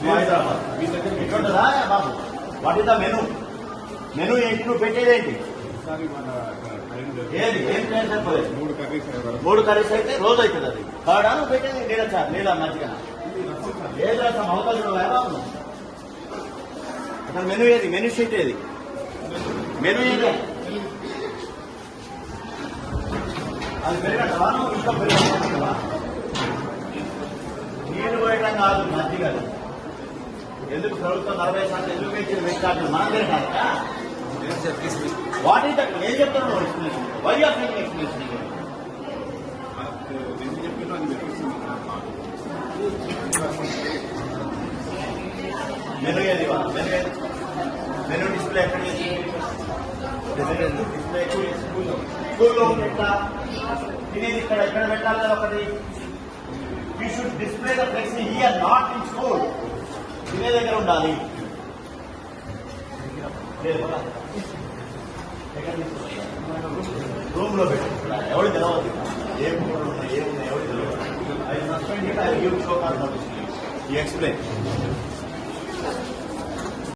ఎట్లుంటుందా Babu what is the menu menu ఏంటి నువ్వు పెట్టేది ఏంటి ఏది ఏం టైం సరిపోలేదు మూడు కర్రీస్ అయితే రోజు అవుతుంది అది. కాడా నువ్వు పెట్టేది నీళ్ళ సార్ నీళ్ళ మంచిగా ఏది రసం అవకాశం బాబు ఎలా అసలు మెను ఏది మెను షీట్ ఏది మెను ఏది అది పెరగటవా నువ్వు ఇంకా పెరగటవా నీళ్ళు పోయడం కాదు మజ్జిగ ఎందుకు ప్రభుత్వం నలభై శాతం ఎందుకు పెంచింది పెట్టాలి మనం తిరగాలట వాట్ ఈస్ దట్ ఏం చెప్తున్నావు explanation why are making explanation అది ఎందుకు చెప్పినా అది పెట్టేసింది మాకు. మెను ఏది వా? మెను ఏది మెను డిస్ప్లే ఎక్కడ చేసింది డిస్ప్లే స్కూల్లో స్కూల్లో పెట్టా తినేది ఇక్కడ ఎక్కడ పెట్టాలి కదా ఒకటి you should display the flexi here not in school తినే దగ్గర ఉండాలి. రూమ్లో పెట్టి. ఎవరు తెలవదు. ఏం ఉన్నాయి ఏమున్నాయి ఎవరు తెలియదు I suspend I give show cause notice you explain